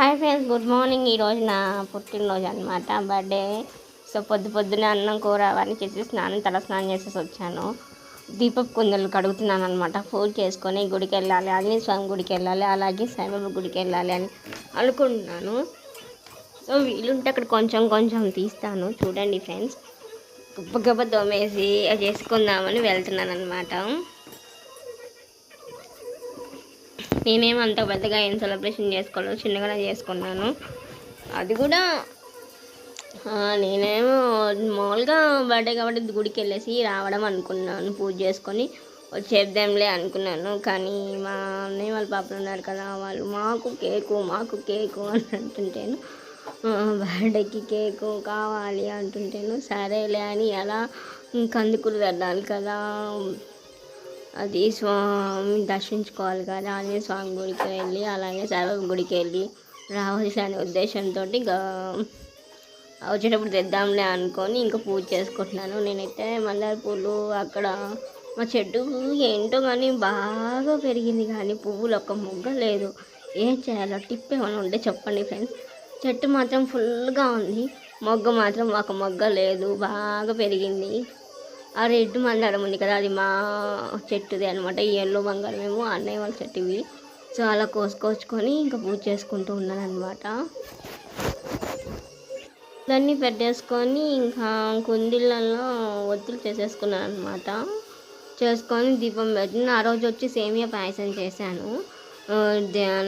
Hi friends good morning. ఈరోజు నా పుట్టినరోజు అనమాట బర్త్డే. సో పొద్దు పొద్దున అన్నం కూర అవన్నీ చేసి స్నానం తల స్నానం చేసేసి వచ్చాను. దీపపు కుందలు కడుగుతున్నాను అనమాట పూజ చేసుకొని గుడికి వెళ్ళాలి ఆంజనేయ స్వామి గుడికి వెళ్ళాలి అలాగే సాయిబాబా గుడికి వెళ్ళాలి అని అనుకుంటున్నాను. సో వీలుంటే అక్కడ కొంచెం కొంచెం తీస్తాను. చూడండి ఫ్రెండ్స్. గొప్ప గొప్ప దోమేసి అది చేసుకుందామని వెళ్తున్నాను అనమాట నేనేం అంత పెద్దగా ఏం సెలబ్రేషన్ చేసుకోలేదు చిన్నగానే చేసుకున్నాను. అది కూడా నేనేమో మామూలుగా బర్త్డే కాబట్టి గుడికి వెళ్ళేసి రావడం అనుకున్నాను పూజ చేసుకొని వచ్చేద్దాంలే అనుకున్నాను. కానీ మా అన్నయ్య వాళ్ళ పాపలు ఉన్నారు కదా వాళ్ళు మాకు కేకు మాకు కేకు అని అంటుంటేను బర్త్డేకి కేకు కావాలి అంటుంటేను సరేలే అని ఎలా కందుకులు వెళ్ళాలి కదా. అది స్వామి దర్శించుకోవాలి కదా ఆంజనేయ స్వామి గుడికి వెళ్ళి అలాగే సాయిబాబా గుడికి వెళ్ళి రావాలి అనే ఉద్దేశంతో వచ్చేటప్పుడు తెద్దాంలే అనుకొని ఇంకా పూజ చేసుకుంటున్నాను. నేనైతే మందార పూలు అక్కడ మా చెట్టు ఏంటో కానీ బాగా పెరిగింది కానీ పువ్వులు ఒక్క మొగ్గ లేదు. ఏం చేయాలో టిప్ ఏమైనా ఉంటే చెప్పండి ఫ్రెండ్స్. చెట్టు మాత్రం ఫుల్గా ఉంది. మొగ్గ మాత్రం ఒక మొగ్గ లేదు. బాగా పెరిగింది. ఆ రెడ్ మందారం ఉంది కదా అది మా చెట్టుది అనమాట ఈ ఎల్లో బంగారం ఏమో అన్నయ్య వాళ్ళ చెట్టువి. సో అలా కోసుకొచ్చుకొని ఇంకా పూజ చేసుకుంటూ ఉన్నాను అనమాట దాన్ని పెట్టేసుకొని ఇంకా కుందిళ్ళల్లో ఒత్తులు చేసేసుకున్నాను అనమాట చేసుకొని దీపం పెట్టిన ఆ రోజు వచ్చి సేమియా పాయసం చేశాను.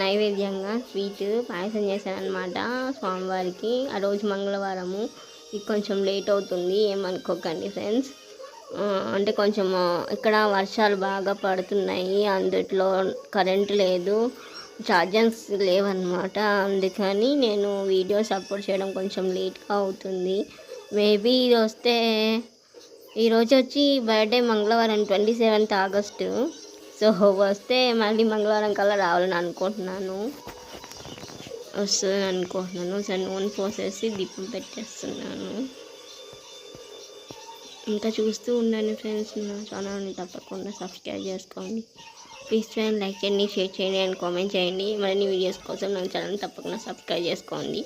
నైవేద్యంగా స్వీట్ పాయసం చేశాను అనమాట స్వామివారికి. ఆ రోజు మంగళవారము. ఇది కొంచెం లేట్ అవుతుంది ఏమనుకోకండి ఫ్రెండ్స్. అంటే కొంచెం ఇక్కడ వర్షాలు బాగా పడుతున్నాయి అందుట్లో కరెంట్ లేదు ఛార్జర్స్ లేవన్నమాట. అందుకని నేను వీడియోస్ అప్లోడ్ చేయడం కొంచెం లేట్గా అవుతుంది. మేబీ ఇది వస్తే ఈరోజు వచ్చి బర్త్డే మంగళవారం ట్వంటీ సెవెంత్ ఆగస్టు. సో వస్తే మళ్ళీ మంగళవారం కల్లా రావాలని అనుకుంటున్నాను. వస్తుంది అనుకుంటున్నాను. సో నూనె పోసేసి దీపం పెట్టేస్తున్నాను. ఇంకా చూస్తూ ఉండండి ఫ్రెండ్స్ నా ఛానల్ని తప్పకుండా సబ్స్క్రైబ్ చేసుకోండి. ప్లీజ్ ఫ్రెండ్ లైక్ చేయండి షేర్ చేయండి అండ్ కామెంట్ చేయండి. మరిన్ని వీడియోస్ కోసం నా ఛానల్ తప్పకుండా సబ్స్క్రైబ్ చేసుకోండి.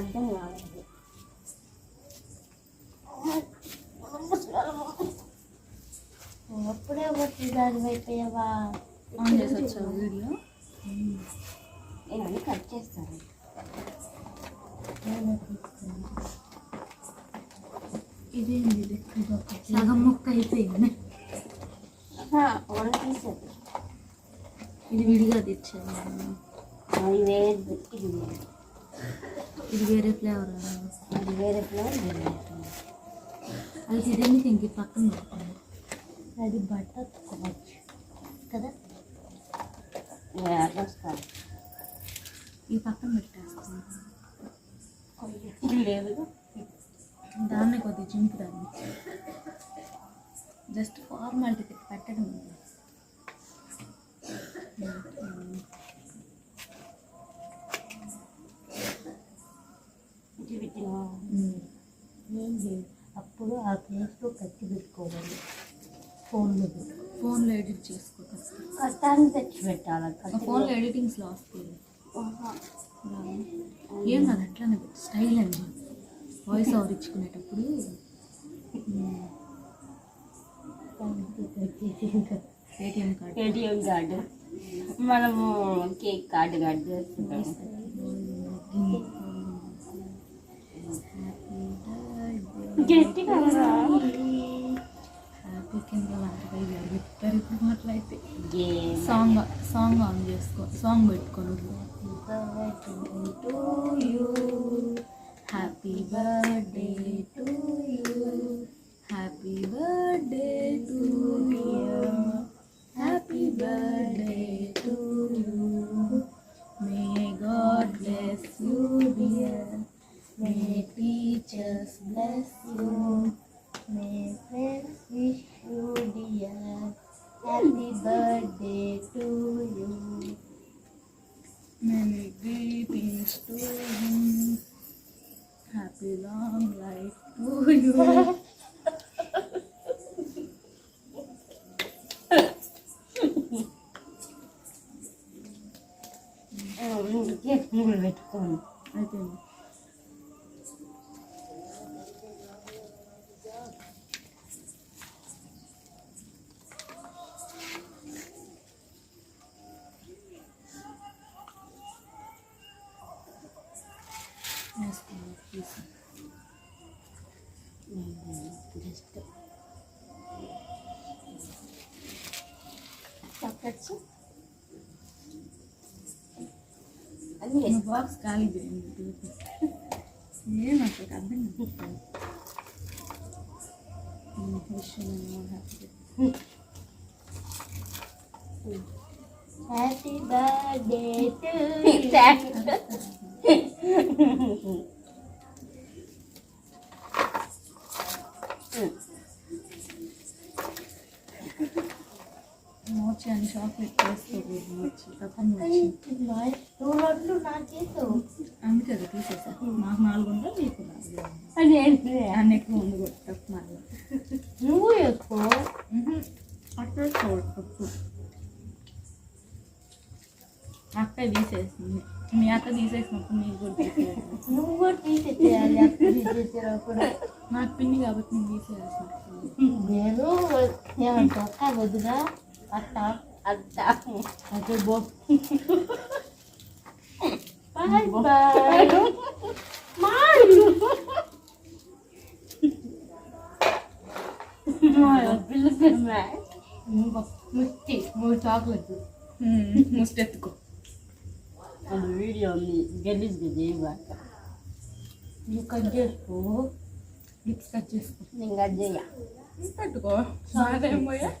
అర్థం కాలేదు. అప్పుడే వచ్చి దాని అయిపోయావా ఆన్ చేసి వచ్చావు వీడియో నేను అన్ని కట్ చేస్తాను ఇదేంది? ఇది ఇది ఒక సగం ముక్క అయిపోయింది. తీసేది ఇది విడిగా తెచ్చాను. ఇది. వేరే ఇది వేరే ఫ్లేవర్ అది వేరే ఫ్లేవర్ వేరే అది ఇదేందుకు ఇంక పక్కన అది బట్టర్ స్కాచ్. కదా? ఈ పక్కన పెట్టేస్తాను లేదు దాన్ని కొద్దిగా చింపుదాన్ని జస్ట్ ఫార్మాలిటీ పెట్టడం ఉంది. ఇది పెట్టినా ఉమ్. ఏం లేదు అప్పుడు ఆ ప్లేస్లో కత్తి పెట్టుకోవాలి ఫోన్లో ఫోన్లో ఎడిట్ చేసుకో కట్టాన్ని తెచ్చి పెట్టాలి కత్తి ఫోన్లో ఎడిటింగ్స్లో వస్తుంది? ఏం కాదు అట్లానే స్టైల్ అండి. వాయిస్ ఓవర్ ఇచ్చుకునేటప్పుడు ఏటీఎం కార్డ్ ఏటీఎం కార్డు మనము కేక్ కార్డు కార్డు చేస్తున్నాం గట్టిగా కింద వంటకాయ చెప్తారు ఇప్పుడు మాట్లాడితే. సాంగ్ సాంగ్ ఆన్ చేసుకో సాంగ్ పెట్టుకొని. Happy birthday to you happy birthday to you cake ముగ్గులు పెట్టుకోండి అయితే తీసి జస్ట్ చాక్లెట్స్ అన్నీ నా బాక్స్ ఖాళీ చేయండి ఏం అసలు అర్థం కాదు హ్యాపీ బర్త్డే మోచి అని చాక్లెట్ మోచి మోచి. చేసావు అందుకే అది తీసేసా. నాకు నాలుగు ఉందా నీకు నాలుగు అన్ని ఎక్కువ ఉంది కూడా తప్పు మళ్ళీ నువ్వు చేసుకో అట్లా తప్పు అక్క తీసేసింది. మీ అక్క తీసేసినప్పుడు నీకు కూడా తీసేయాలి. నువ్వు కూడా తీసేసేయాలి అప్పుడు తీసేసేటప్పుడు. నాకు పిన్ని కాబట్టి నేను తీసేయాల్సి నేను ఏమంటా Attack. Attack. Até bom. Bye, bye. Mário! Mário, pelo seu mais. Muito, muito agudo. Muito estético. On the video, me galis gadeva. Nunca despo. Nunca despo. Nunca despo. Estético. Nada é mulher.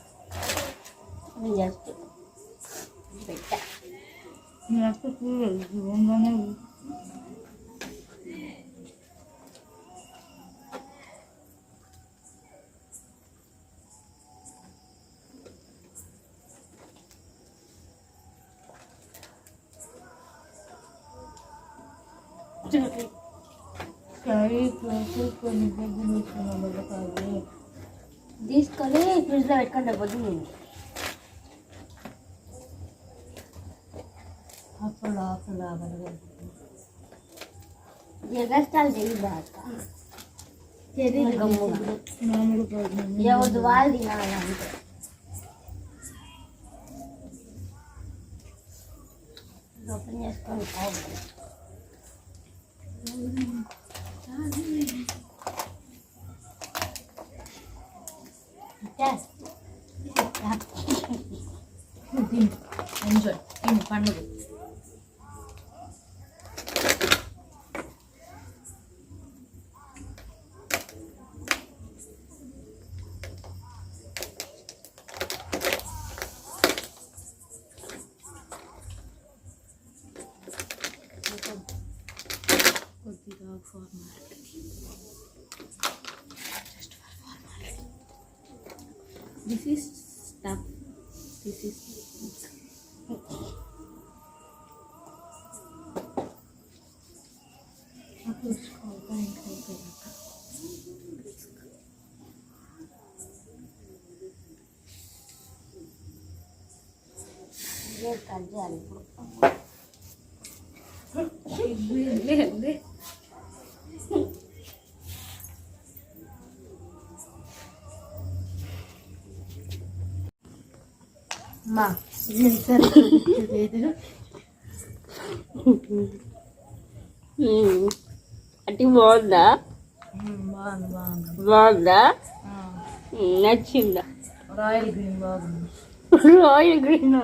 যাচ্ছে বেটা একটা কি জীবন মানে This color is like a double just పెట్టా మీ అక్క చూడలేదు ఉందనే తీసుకొని ఫ్రిడ్జ్లో పెట్టుకుంటే పొద్దున్న అప్పుడు అప్పుడు అప్పుడు ఎగస్టాలు చేయబాక మామిడి పళ్ళు ఎవరు వాళ్ళు తినాలి అంతే ఓపెన్ చేసుకొని పోవాలి తిను ఎంజాయ్ తిను పండుగ this is stuff this is cut చేయాలి ఇప్పుడు మా అట్టి బాగుందా? బాగుంది? నచ్చిందా? రాయల్ గ్రీన్ బాగుంది. Royal green?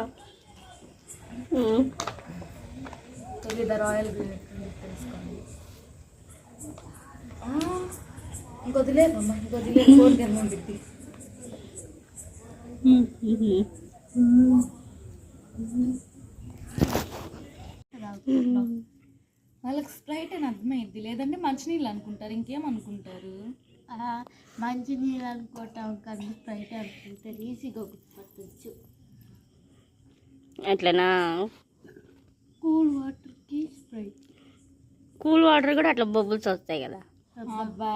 రాయల్ గ్రీన్ ఇంకొదిలే ఫోన్ కింద ఉంటుంది వాళ్ళకి స్ప్రైట్ అని అర్థమైంది. లేదంటే మంచినీళ్ళు అనుకుంటారు. ఇంకేం అనుకుంటారు మంచి నీళ్ళు అనుకోవటం కన్నా స్ప్రైట్ అనుకుంటే ఈజీగా గుర్తుపట్టచ్చు. అట్లనా? కూల్ వాటర్కి స్ప్రైట్. కూల్ వాటర్ కూడా అట్లా బబుల్స్ వస్తాయి కదా. అబ్బా.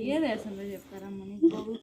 ఏది వేసిందో చెప్తారమ్మా నీకు.